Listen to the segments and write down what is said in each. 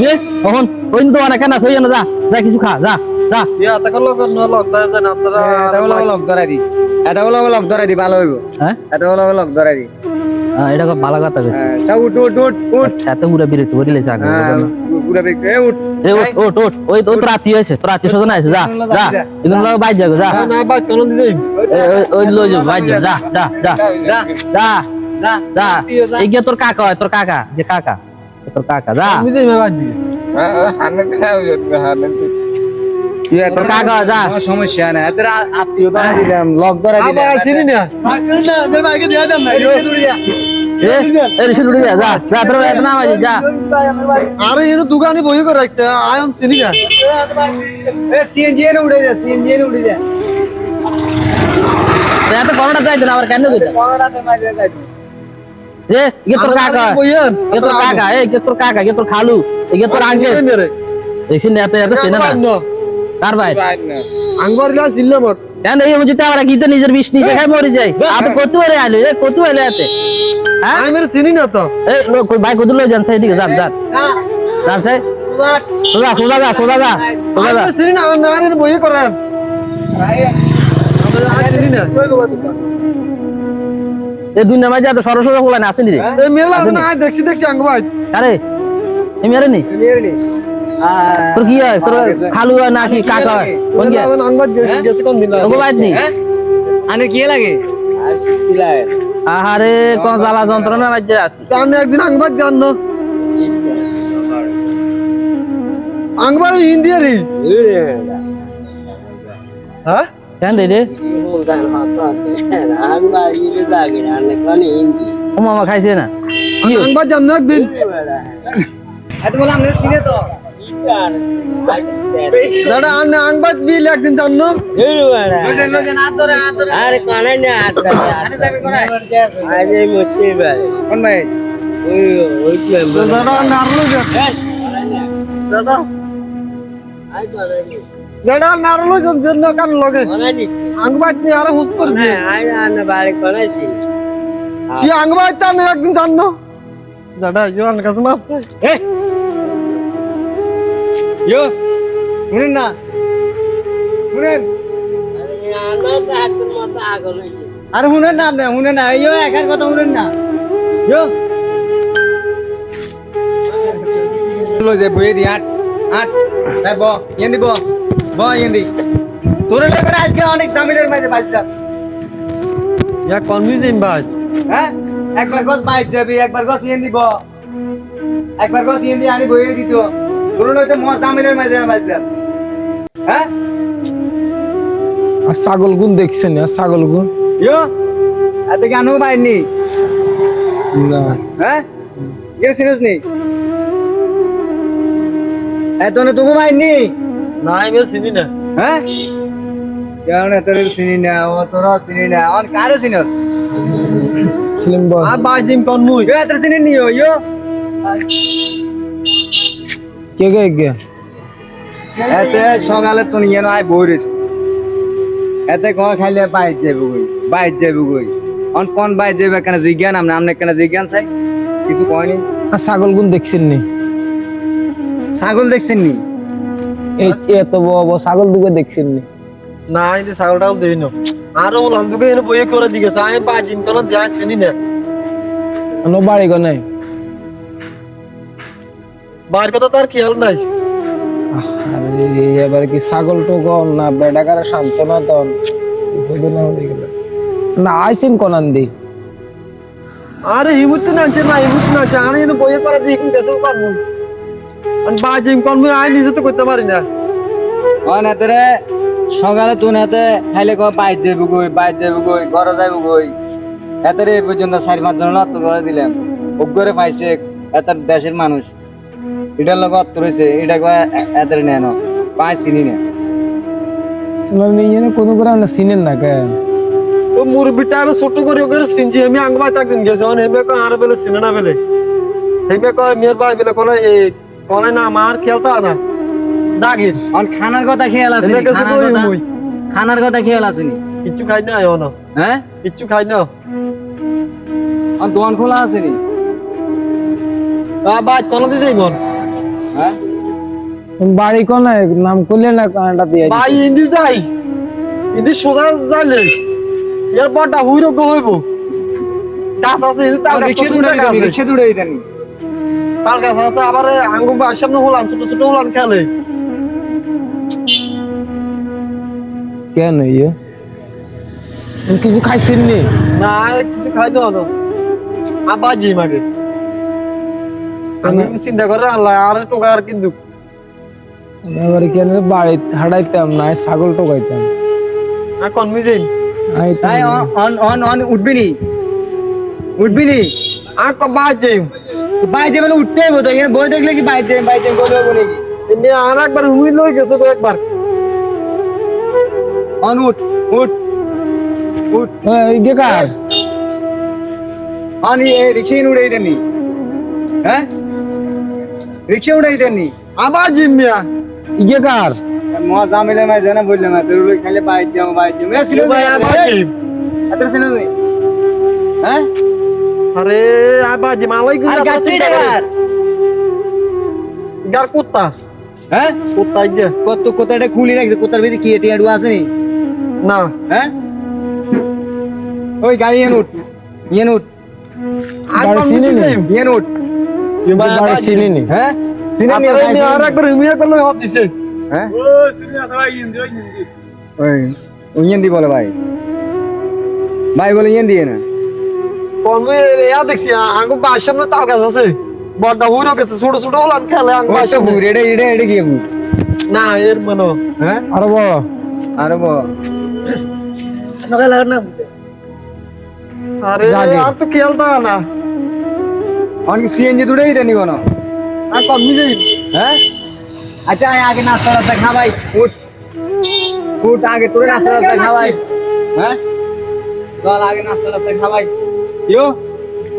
এ এখন ওই তো অনেক কেন আছে ওই না যা যা কিছু খা যা যা। ইয়া তাকে লগ ন লগ দা এটা ধরাই দি। এটা হলো লক ধরাই দি ভালো হইব। হ্যাঁ? এটা হলো লক ধরাই দি। হ্যাঁ, এটা ভালো কথা কইছে। হ্যাঁ সব উঠ উঠ উঠ উঠ। এত পুরো বিরক্ত করে লেছে আগে হ্যাঁ পুরা বেক এ উঠ। এ ওট ওট ওট ওই তো তোর আত্মীয় আছে তোর আত্মীয় স্বজন আছে যা যা যাগো যা। না না ওই- লই যাও যা যা যা যা যা যা যা এই গিয়ে তোর কাকা হয় তোর কাকা যে কাকা। তোর কাকা যা। দিছে মে বাদ দি ইয়া তোর কাকা যা। সমস্যা নাই এত আত্মীয় ধরাই দিলাম লক আবার দিলাম। আইছিনি না? না মে বাইকে দিয়া দাম না তোর না আরে এনো দোকানে বই করে রাখছে আই এম চিনি না। এ সিএনজি এর উড়ে যা সিএনজি এর উড়ে যা। এত করোনা যাইতো না আবার কেন কইতা কোনটাতে মাঝে যাই এ ইয়ে তোর কাকা। হয় বইয়েন এ তোর কাকা এ কে তোর কাকা কে তোর খালু এ কে তোর আঙ্কেল দেখছিস না এত এত চেনে না? কার ভাই? আংবার লা জিল্লা মত কেন এই মুজিতে আমরা কি নিজের বিষ নিজে খাই মরে যাই। আপনি কত আইলো এ কত বলে এতে হ্যাঁ? আই চিনি না তো। এই লোক ভাই কত লই যান সাইদিকে যান যান। যান সাই যা সোজা যা চিনি না না আরে বই করেন। আমি চিনি না। এই দুই নামাজ যা তো সরস সরস বলে না আসেনি রে? এই মেলা না? আই দেখছি দেখছি আংবাই আরে এই মেরে নি? মেরে নি। তোর কি হয়? তোর খালু হয় নাকি কাকা? হয় কোন কি হয়? আংবাই গেছে কোন দিন? তোকে বাইর নি? আনে কি লাগে? আহারে কোন জ্বালা যন্ত্রণা মাঝে আছে। আমি একদিন আংবাই জানো আংবাই হিন্দি রে হ্যাঁ? কেন ও মামা খাইছে না হলো? আংবাই জানো একদিন এত বলে আমরা সিনে তো দাদা আনে আংবাই বিল একদিন জানো আরে কানে না হাত যাবে কোনায় আজ এই মুক্তি ভাই কোন ভাই ওই ওই দাদা দাদা আই দাদা নারলো জন্য কান লগে। কানে নি নি আরে হুস্ট করে দিয়ে। আই আনে বাড়ি কানে ছি কি আংবাই তা একদিন জানো দাদা ইও আন কাছে মাপ চাই। এ! ইয়ো শুনেন না। হইছে আরে শুনেন না আপনি শুনেন না। ইয়ো একার কথা শুনেন না। ইয়ো। লো যে বইয়ে দি আট আট এই ব ইয়েন তোরে লেগে আজকে অনেক জামিলের মাঝে বাজলাম ইয়া ভাই? হ্যাঁ? একবার গছ বাইক যাবি একবার গছ ইয়েন দিব। একবার গছ ইয়েন দি আনি বইয়ে দিত। তোর লইতে ম জামিলের মাঝে বাজলাম হ্যাঁ? আর ছাগল গুণ দেখছেন আর ছাগল গুণ? ইয়ো এত জ্ঞানও পাইনি না? হ্যাঁ? সিরিয়াস নেই এত না তোকে পাইনি না আমি চিনি না। হ্যাঁ? কেন তোর চিনি না? ও তোর চিনি না। অন কারে চিনস ছিলেন বল। আর বাই দিন কোন মুই। ইয়ো এত চিনি নিও ইয়ো কে কে কে? এতে সকালে তো নিয়ে নয় বই রয়েছে। এতে কখন খাইলে বাইর যাবে গই বাইর যাবে গই অন কোন বাইর যাবে কেন জিজ্ঞান আমরা আমরা কেন জিজ্ঞান চাই। কিছু কয়নি? আর ছাগল গুণ দেখছেন নি ছাগল দেখছেন নি এই এত বড় বড় ছাগল দুটো দেখছেন নি? এই যে ছাগলটাও দেই না আর বললাম দুটো এনে বইয়ে করে দিয়েছে আমি বাজিন কোন দেয়া শুনি না। নো বাড়ি গো নাই। বাড়ির কথা তার খেয়াল নাই? এবার কি ছাগল টোকো না? বেডাকারে সান্ত্বনা হইবে না হয়ে গেল। না আইসিন কোনান দি। আরে হিমুত না না হিমুত না এনে বইয়ে করে দিই কিন্তু পারব বাজিম কোন মুই আই নিজে তো করতে পারি না। অন এতরে সকালে তুন এতে খাইলে কো বাইর যাবে গই বাইর যাবে গই ঘরে যাবে গই। এতরে এই পর্যন্ত চারি পাঁচ জন অত্ত করে দিলাম। উপরে পাইছে এত দেশের মানুষ। এটার লোক অত্ত রয়েছে এটা কো এতরে নেন। পাঁচ চিনি না। না নিয়ে না কোনো করে না সিনেন না কেন? ও মুরবিটা আমি ছোট করে ওকে আমি আঙ্গবাই তাকদিন গেছে অন হেমে কো আর বেলে সিনে না বেলে। হেমে কো মের ভাই বেলে কোন এই কোন না আমার খেলতা না। জাগির। অন খানার কথা খেয়াল আছে খানার কথা খেয়াল আছে কিচ্ছু খাই না আয়ো না হ্যাঁ? কিচ্ছু খাই না। অন দোকান খোলা আছে নি? বাবা কোন দিতে যাইবন হ্যাঁ? বাড়ি কোনে? নাম করলে না কানাডা দিয়ে ভাই ইন্দি যাই। ইন্দি সোজা যাইলে। এর বড়টা হুইরো গো হইব। গাছ আছে গাছ রিক্সা কত দুড়ে রিক্সা দুড়ে দেন তাল গাছ আছে আবার আঙ্গুর বাড়ির সামনে হলাম ছোট ছোট হলাম খেলে। কেন ইয়ে? কিছু খাইছেন নি? না কিছু খাইতে হলো। আবার জি মাগে। আমি চিন্তা করে আল্লাহ আর টোকা আর কিন্তু আমি এবার কেন বাড়ি হাঁটাইতাম না ছাগল টোকাইতাম। আমি তো- তাই অন অন অন উঠবি নি? উঠবি নি? আর ক বাজে বাইজে মানে উঠতে হবে তো এখানে বই দেখলে কি বাইজে বাইজে বলবে বলে কি ইন্দি আর একবার হুই লই গেছে তো একবার। অন উঠ উঠ উঠ। এই গে কার? অন এই রিক্সা উড়াই দেননি হ্যাঁ? রিক্সা উড়াই দেননি আবার জিম মিয়া? ইগে কার? মজা মিলে মাই জানা বললাম না তোর লোক খালি বাইজ যাও বাইজ যাও মেয়ে ছিল ভাই আবার জিম। এত ছিল তুই হ্যাঁ? আরে আবার জিম আলাই আরগুলা গাছি টাকার গার কুত্তা। হ্যাঁ? কুত্তা গিয়া কত কোথাটা খুলি রাখছে কোথার ভিতরে কি এটি আডু আছে নি? না। হ্যাঁ? ওই গাড়ি এন উঠ ইয়েন উঠ। আর বাড়ি চিনি নি? উঠ। বাড়ি চিনি নি। হ্যাঁ? আপনার খাইছে? আর একবার একবার লই হাত দিছে। হ্যাঁ? ওই ওই। ইয়েন দি বলে ভাই। ভাই বলে ইয়েন দিয়ে না ইয়া দেখছি আঙ্গু বাড়ির সামনে তাল গাছ আছে। বড়টা হুইরো গেছে ছোট ছোট হলাম খেলে আঙ্গু। হুর এটা এটা এটা কি হুর না এর মনে। হ্যাঁ? আরে বড় আরে বো আরে জাগে। আর তো খেলতা না। অন সিএনজি দুটাই দেনি কোন আর কনমিজেন হ্যাঁ? আচ্ছা আগে নাস্তা রাস্তা খা ভাই। উঠ। উঠ আগে তোর নাস্তা রাস্তা খা ভাই। হ্যাঁ? চল আগে নাস্তা রাস্তা খা ভাই। ইয়ো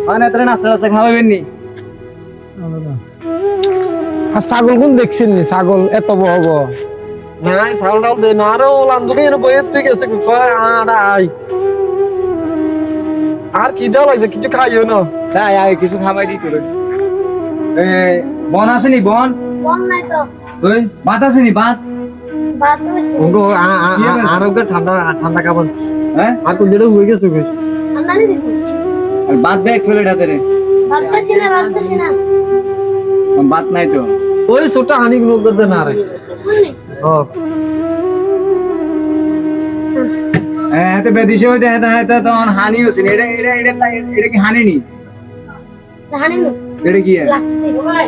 মানে তোর নাস্তা খাওয়াবেন নি আর ছাগল কোন দেখছেন নি ছাগল এত বড় বড়। না সাউন্ডাল দে না। আরে ওলাম দুকে এনে বইয়ে তুই গেছে কয়? আড়া আই আর কি দেওয়া লাগছে? কিছু খাইও না। তাই আগে কিছু খাওয়াই দিই তোর। এ বন আছে নি বন? বল নাই তো। ওই ভাত আছে নি ভাত? বাদ হয়েছে ওগো আর ওকে ঠান্ডা ঠান্ডা খাবার? হ্যাঁ? আর কোন যেটা হয়ে গেছে ওকে আন্দানি আর রে। বাদ না বাদ পাইছি না ভাত নাই তো। ওই ছোট হানি লোক করতে না রে। ও হ্যাঁ হইতে তো হানি হচ্ছে এটা এটা এটা এটা কি হানি নি এটা কি?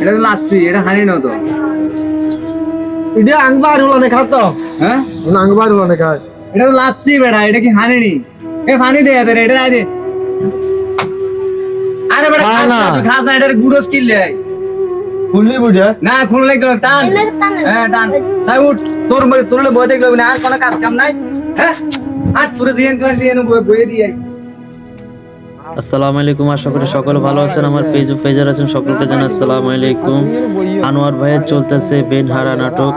এটা লাসি এটা হানি না তো। ইডে আংবার হলো না খাতো হ্যাঁ? আংবার হলো না খায় এটা তো লাসি বেড়া এটা কি হানি নি এ ফানি দে এটা রাই দে। আরে বেড়া না, খাস না। না। তুই খাস না এটা গুড়োস কিনলে খুললি বুঝে? না খুললে তো টান। হ্যাঁ টান। সাই উঠ। তোর বই তোর বই দেখলে না আর কোনো কাজ কাম নাই। হ্যাঁ? আর তোর জিয়েন তুই জিয়েন দিয়ে আসসালামু আলাইকুম আশা করি সকলে ভালো আছেন। আমার পেজ পেজার আছেন সকলকে জানাই আসসালামু আলাইকুম। আনোয়ার ভাইয়ের চলতেছে বেনহারা নাটক।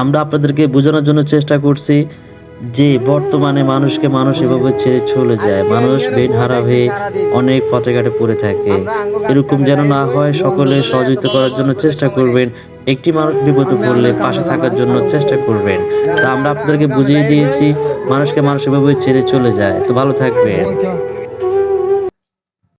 আমরা আপনাদেরকে বোঝানোর জন্য চেষ্টা করছি। যে বর্তমানে মানুষকে মানুষ এভাবে ছেড়ে চলে যায়, মানুষ বেন হারা হয়ে অনেক পথে ঘাটে পড়ে থাকে। এরকম যেন না হয়, সকলে সহযোগিতা করার জন্য চেষ্টা করবেন, একটি মানুষ বিপদে পড়লে পাশে থাকার জন্য চেষ্টা করবেন। তা আমরা আপনাদেরকে বুঝিয়ে দিয়েছি, মানুষকে মানুষ এভাবে ছেড়ে চলে যায়। তো ভালো থাকবেন।